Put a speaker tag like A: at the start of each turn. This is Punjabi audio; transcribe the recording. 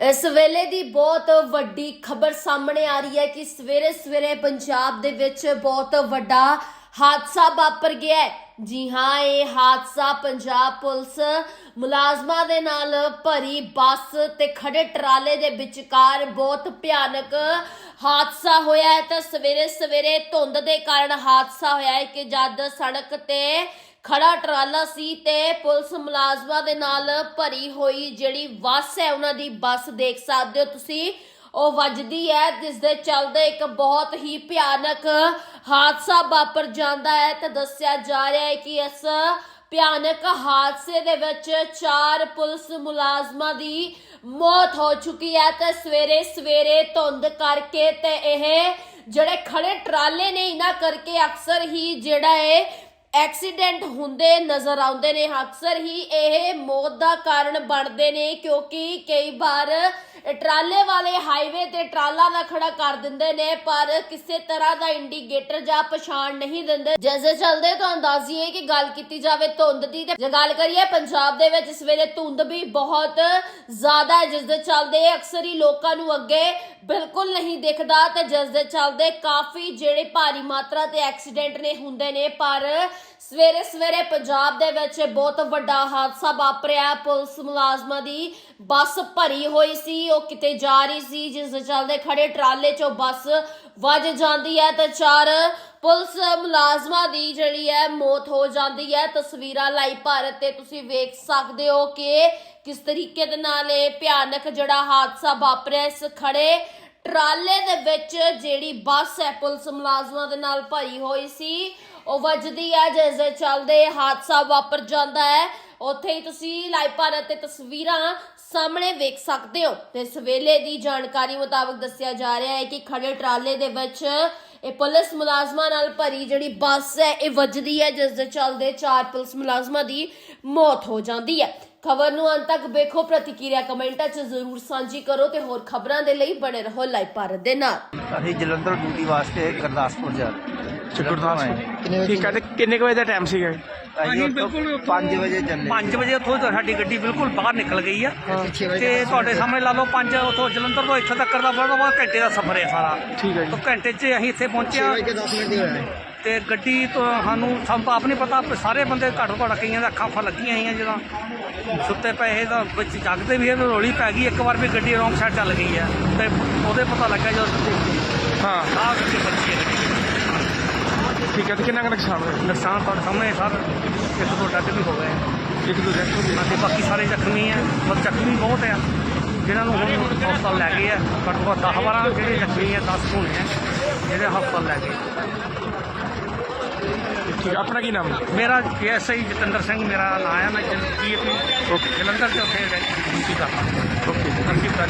A: ਇਸ ਵੇਲੇ ਦੀ ਬਹੁਤ ਵੱਡੀ ਖਬਰ ਸਾਹਮਣੇ ਆ ਰਹੀ ਹੈ ਕਿ ਸਵੇਰੇ ਸਵੇਰੇ ਪੰਜਾਬ ਦੇ ਵਿੱਚ ਬਹੁਤ ਵੱਡਾ ਹਾਦਸਾ ਵਾਪਰ ਗਿਆ ਹੈ। ਜੀ ਹਾਂ, ਇਹ ਹਾਦਸਾ ਪੰਜਾਬ ਪੁਲਿਸ ਮੁਲਾਜ਼ਮਾਂ ਦੇ ਨਾਲ ਭਰੀ ਬੱਸ ਤੇ ਖੜੇ ਟਰਾਲੇ ਦੇ ਵਿਚਕਾਰ ਬਹੁਤ ਭਿਆਨਕ ਹਾਦਸਾ ਹੋਇਆ ਹੈ। ਤਾਂ ਸਵੇਰੇ ਸਵੇਰੇ ਧੁੰਦ ਦੇ ਕਾਰਨ ਹਾਦਸਾ ਹੋਇਆ ਹੈ ਕਿ ਜਦ ਸੜਕ ਤੇ ਖੜਾ ਟਰਾਲਾ ਸੀ ਤੇ ਪੁਲਿਸ ਮੁਲਾਜ਼ਮਾਂ ਦੇ ਨਾਲ ਭਰੀ ਹੋਈ ਜਿਹੜੀ ਬੱਸ ਹੈ, ਉਹਨਾਂ ਦੀ ਬੱਸ ਦੇਖ ਸਕਦੇ ਹੋ ਤੁਸੀਂ। ਉਹ ਵੱਜਦੀ ਹੈ, ਜਿਸ ਦੇ ਚੱਲਦੇ ਇੱਕ ਬਹੁਤ ਹੀ ਭਿਆਨਕ ਹਾਦਸਾ ਵਾਪਰ ਜਾਂਦਾ ਹੈ ਤੇ ਦੱਸਿਆ ਜਾ ਰਿਹਾ ਹੈ ਕਿ ਇਸ ਭਿਆਨਕ ਹਾਦਸੇ ਦੇ ਵਿੱਚ ਚਾਰ ਪੁਲਿਸ ਮੁਲਾਜ਼ਮਾਂ ਦੀ ਮੌਤ ਹੋ ਚੁੱਕੀ ਹੈ ਤੇ ਸਵੇਰੇ ਸਵੇਰੇ ਧੁੰਦ ਕਰਕੇ ਤੇ ਇਹ ਜਿਹੜੇ ਖੜੇ ਟਰਾਲੇ ਨੇ, ਇਹਨਾਂ ਕਰਕੇ ਅਕਸਰ ਹੀ ਜਿਹੜਾ ਹੈ ਐਕਸੀਡੈਂਟ ਹੁੰਦੇ ਨਜ਼ਰ ਆਉਂਦੇ ਨੇ। ਅਕਸਰ ਹੀ ਇਹ ਮੌਤ ਦਾ ਕਾਰਨ ਬਣਦੇ ਨੇ ਕਿਉਂਕਿ ਕਈ ਵਾਰ ਟਰਾਲੇ ਵਾਲੇ ਹਾਈਵੇ ਤੇ ਟਰਾਲਾ ਦਾ ਖੜਾ ਕਰ ਦਿੰਦੇ ਨੇ, ਪਰ ਕਿਸੇ ਤਰ੍ਹਾਂ ਦਾ ਇੰਡੀਕੇਟਰ ਜਾਂ ਪਛਾਣ ਨਹੀਂ ਦਿੰਦੇ। ਜਿਸ ਦੇ ਚੱਲਦੇ ਤੋਂ ਅੰਦਾਜ਼ੀਏ ਕਿ ਗੱਲ ਕੀਤੀ ਜਾਵੇ ਧੁੰਦ ਦੀ ਤੇ ਜੇ ਗੱਲ ਕਰੀਏ ਪੰਜਾਬ ਦੇ ਵਿੱਚ, ਇਸ ਵੇਲੇ ਧੁੰਦ ਵੀ ਬਹੁਤ ਜ਼ਿਆਦਾ ਹੈ, ਜਿਸ ਦੇ ਚੱਲਦੇ ਅਕਸਰ ਹੀ ਲੋਕਾਂ ਨੂੰ ਅੱਗੇ ਬਿਲਕੁਲ ਨਹੀਂ ਦਿਖਦਾ ਤੇ ਜਿਸ ਦੇ ਚੱਲਦੇ ਕਾਫੀ ਜਿਹੜੇ ਭਾਰੀ ਮਾਤਰਾ ਤੇ ਐਕਸੀਡੈਂਟ ਨੇ ਹੁੰਦੇ ਨੇ, ਪਰ ਸਵੇਰੇ ਸਵੇਰੇ ਪੰਜਾਬ ਦੇ ਵਿੱਚ ਬਹੁਤ ਵੱਡਾ ਹਾਦਸਾ ਵਾਪਰਿਆ। ਪੁਲਿਸ ਮੁਲਾਜ਼ਮਾਂ ਦੀ ਬੱਸ ਭਰੀ ਹੋਈ ਸੀ। ਉਹ ਕਿਤੇ ਜਾ ਰਹੀ ਸੀ, ਜਿਸ ਦੇ ਚੱਲਦੇ ਖੜੇ ਟਰਾਲੇ 'ਚੋਂ ਬੱਸ ਵੱਜ ਜਾਂਦੀ ਹੈ ਤੇ ਚਾਰ ਪੁਲਿਸ ਮੁਲਾਜ਼ਮਾਂ ਦੀ ਜਿਹੜੀ ਹੈ ਮੌਤ ਹੋ ਜਾਂਦੀ ਹੈ। ਤਸਵੀਰਾਂ ਲਾਈ ਭਾਰਤ ਤੇ ਤੁਸੀਂ ਵੇਖ ਸਕਦੇ ਹੋ ਕਿ ਕਿਸ ਤਰੀਕੇ ਦੇ ਨਾਲ ਇਹ ਭਿਆਨਕ ਜਿਹੜਾ ਹਾਦਸਾ ਵਾਪਰਿਆ। ਇਸ ਖੜੇ ਟਰਾਲੇ ਦੇ ਵਿੱਚ ਜਿਹੜੀ ਬੱਸ ਹੈ, ਪੁਲਿਸ ਮੁਲਾਜ਼ਮਾਂ ਦੇ ਨਾਲ ਭਰੀ ਹੋਈ ਸੀ। ਉਹ ਵੱਜਦੀ ਹੈ, ਜਿਸ ਦੇ ਚੱਲਦੇ ਹਾਦਸਾ ਵਾਪਰ ਜਾਂਦਾ ਹੈ। ਉੱਥੇ ਹੀ ਤੁਸੀਂ ਲਾਈਵ ਭਾਰਤ ਤੇ ਤਸਵੀਰਾਂ ਸਾਹਮਣੇ ਵੇਖ ਸਕਦੇ ਹੋ। ਤੇ ਇਸ ਦੀ ਜਾਣਕਾਰੀ ਮੁਤਾਬਕ ਦੱਸਿਆ ਜਾ ਰਿਹਾ ਹੈ ਕਿ ਖੜੇ ਟਰਾਲੇ ਦੇ ਵਿੱਚ ਇਹ ਪੁਲਿਸ ਮੁਲਾਜ਼ਮਾਂ ਨਾਲ ਭਰੀ ਜਿਹੜੀ ਬੱਸ ਹੈ, ਇਹ ਵੱਜਦੀ ਹੈ, ਜਿਸ ਦੇ ਚੱਲਦੇ ਚਾਰ ਪੁਲਿਸ ਮੁਲਾਜ਼ਮਾਂ ਦੀ ਮੌਤ ਹੋ ਜਾਂਦੀ ਹੈ। ਖਬਰ ਨੂੰ ਅੰਤ ਤੱਕ ਵੇਖੋ, ਪ੍ਰਤੀਕਿਰਿਆ ਕਮੈਂਟਾਂ 'ਚ ਜ਼ਰੂਰ ਸਾਂਝੀ ਕਰੋ ਤੇ ਹੋਰ ਖਬਰਾਂ ਦੇ ਲਈ ਬਣੇ ਰਹੋ ਲਾਈਵ ਭਾਰਤ ਦੇ ਨਾਲ।
B: ਅਸੀਂ ਜਲੰਧਰ ਡਿਊਟੀ ਵਾਸਤੇ ਗੁਰਦਾਸਪੁਰ ਜਾ
C: ਗੁਰਦਾਸਪੁਰ। ਠੀਕ ਹੈ ਤੇ ਕਿੰਨੇ ਕੁ ਵਜੇ ਦਾ ਟਾਈਮ ਸੀਗਾ? ਜੀ?
B: ਅਸੀਂ ਬਿਲਕੁਲ 5 ਵਜੇ ਚੱਲੇ
D: 5 ਵਜੇ ਉੱਥੋਂ ਤੋਂ ਸਾਡੀ ਗੱਡੀ ਬਿਲਕੁਲ ਬਾਹਰ ਨਿਕਲ ਗਈ ਆ। ਤੇ ਤੁਹਾਡੇ ਸਾਹਮਣੇ ਲਾ ਲਓ 5 ਉੱਥੋਂ ਜਲੰਧਰ ਤੋਂ ਇੱਥੇ ਤੱਕ ਦਾ ਬੜਾ ਬਹੁਤ ਘੰਟੇ ਦਾ ਸਫ਼ਰ ਹੈ ਸਾਰਾ।
C: ਠੀਕ ਹੈ ਜੀ।
D: ਤੋਂ ਘੰਟੇ 'ਚ ਅਸੀਂ ਇੱਥੇ ਪਹੁੰਚਿਆ ਤੇ ਗੱਡੀ ਤੋਂ ਸਾਨੂੰ ਸਾਨੂੰ ਤਾਂ ਆਪ ਨਹੀਂ ਪਤਾ ਵੀ ਸਾਰੇ ਬੰਦੇ ਘੱਟੋ ਘੱਟ ਕਈਆਂ ਦਾ ਅੱਖਾਂ ਲੱਗੀਆਂ ਹੋਈਆਂ ਜਦੋਂ ਸੁੱਤੇ ਪਏ ਤਾਂ ਵਿੱਚ ਜਾਗਦੇ ਵੀ ਇਹ ਰੋਲੀ ਪੈ ਗਈ। ਇੱਕ ਵਾਰ ਵੀ ਗੱਡੀ ਰੋਂਗ ਸਾਈਡ ਚੱਲ ਗਈ ਹੈ ਤੇ ਉਹਦੇ ਪਤਾ ਲੱਗਾ ਜਦੋਂ
C: ਹਾਂ।
D: ਆਹ ਕਰਕੇ ਬੱਚੀ ਹੈ ਗੱਡੀ।
C: ਠੀਕ ਹੈ ਤੇ ਕਿੰਨਾ ਕੁ ਨੁਕਸਾਨ ਹੋਇਆ?
D: ਨੁਕਸਾਨ ਤੁਹਾਡੇ ਸਾਹਮਣੇ ਸਰ। ਇੱਕ ਦੋ ਡੱਕ ਵੀ ਹੋ ਗਏ ਆ।
C: ਇੱਕ ਦੋ ਜੈਕਟ ਹੋ
D: ਤੇ ਬਾਕੀ ਸਾਰੇ ਜ਼ਖਮੀ ਆ ਪਰ ਜ਼ਖਮੀ ਬਹੁਤ ਆ ਜਿਨ੍ਹਾਂ ਨੂੰ ਹੁਣ ਹਸਪਤਾਲ ਲੈ ਗਏ ਆ ਘੱਟੋ ਘੱਟ 10 12 ਜਿਹੜੇ ਜ਼ਖਮੀ ਆ 10 ਹੋਣੇ ਆ ਜਿਹੜੇ ਹਸਪਤਾਲ ਲੈ ਗਏ।
C: ਠੀਕ ਹੈ ਆਪਣਾ ਕੀ ਨਾਮ? ਹੈ
D: ਮੇਰਾ ਐਸਆਈ ਜਤਿੰਦਰ ਸਿੰਘ ਮੇਰਾ ਨਾਮ ਆ ਮੈਂ ਜੀਪੀ ਜਲੰਧਰ ਤੇ ਉੱਥੇ ਡਿਊਟੀ ਕਰਦਾ।
C: ਓਕੇ।
D: ਅੰਕਿਤ ਕਰ